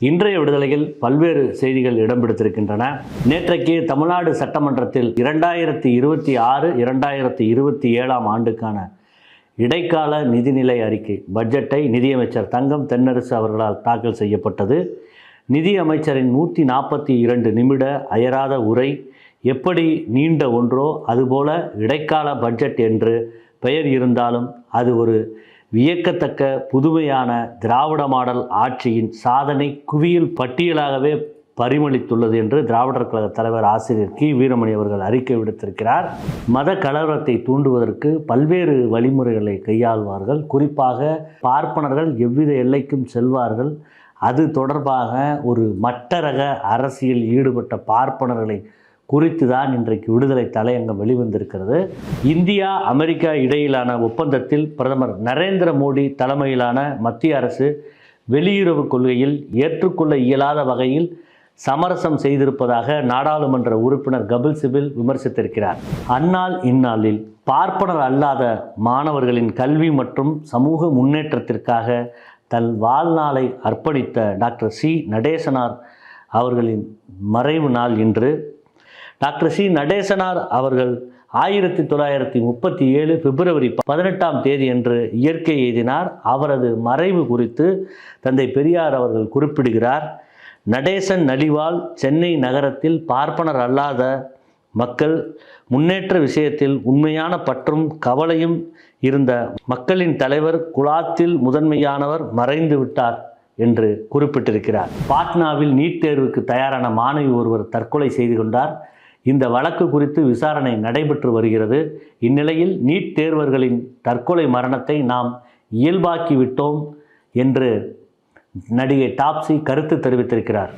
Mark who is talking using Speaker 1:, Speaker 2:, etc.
Speaker 1: இன்றைய விடுதலையில் பல்வேறு செய்திகள் இடம் பிடித்திருக்கின்றன நேற்றைக்கு தமிழ்நாடு சட்டமன்றத்தில் இரண்டாயிரத்தி இருபத்தி ஆறு இரண்டாயிரத்தி இருபத்தி ஏழாம் ஆண்டுக்கான இடைக்கால நிதிநிலை அறிக்கை பட்ஜெட்டை நிதியமைச்சர் தங்கம் தென்னரசு அவர்களால் தாக்கல் செய்யப்பட்டது. நிதி அமைச்சரின் நூற்றி நாற்பத்தி இரண்டு நிமிட அயராத உரை எப்படி நீண்ட ஒன்றோ அதுபோல இடைக்கால பட்ஜெட் என்று பெயர் இருந்தாலும் அது ஒரு வியக்கத்தக்க புதுமையான திராவிட மாடல் ஆட்சியின் சாதனை குவியல் பட்டியலாகவே பரிமளித்துள்ளது என்று திராவிடர் கழக தலைவர் ஆசிரியர் கி. வீரமணி அவர்கள் அறிக்கை விடுத்திருக்கிறார். மத கலவரத்தை தூண்டுவதற்கு பல்வேறு வழிமுறைகளை கையாள்வார்கள். குறிப்பாக பார்ப்பனர்கள் எவ்வித எல்லைக்கும் செல்வார்கள். அது தொடர்பாக ஒரு மட்டரக அரசியல் ஈடுபட்ட பார்ப்பனர்களை குறித்து தான் இன்றைக்கு விடுதலை தலையங்கம் வெளிவந்திருக்கிறது. இந்தியா அமெரிக்கா இடையிலான ஒப்பந்தத்தில் பிரதமர் நரேந்திர மோடி தலைமையிலான மத்திய அரசு வெளியுறவு கொள்கையில் ஏற்றுக்கொள்ள இயலாத வகையில் சமரசம் செய்திருப்பதாக நாடாளுமன்ற உறுப்பினர் கபில் சிபில் விமர்சித்திருக்கிறார். அந்நாள் இந்நாளில் பார்ப்பனர் அல்லாத மாணவர்களின் கல்வி மற்றும் சமூக முன்னேற்றத்திற்காக தன் வாழ்நாளை அர்ப்பணித்த டாக்டர் சி. நடேசனார் அவர்களின் மறைவு நாள் இன்று. டாக்டர் சி நடேசனார் அவர்கள் ஆயிரத்தி தொள்ளாயிரத்தி முப்பத்தி ஏழு பிப்ரவரி பதினெட்டாம் தேதி அன்று இயற்கை எழுதினார். அவரது மறைவு குறித்து தந்தை பெரியார் அவர்கள் குறிப்பிடுகிறார். நடேசன் நலிவால் சென்னை நகரத்தில் பார்ப்பனர் அல்லாத மக்கள் முன்னேற்ற விஷயத்தில் உண்மையான பற்றும் கவலையும் இருந்த மக்களின் தலைவர் குலாத்தில் முதன்மையானவர் மறைந்து விட்டார் என்று குறிப்பிட்டிருக்கிறார். பாட்னாவில் நீட் தேர்வுக்கு தயாரான மாணவி ஒருவர் தற்கொலை செய்து கொண்டார். இந்த வழக்கு குறித்து விசாரணை நடைபெற்று வருகிறது. இந்நிலையில் நீட் தேர்வர்களின் தற்கொலை மரணத்தை நாம் இயல்பாக்கிவிட்டோம் என்று நடிகை டாப்ஸி கருத்து தெரிவித்திருக்கிறார்.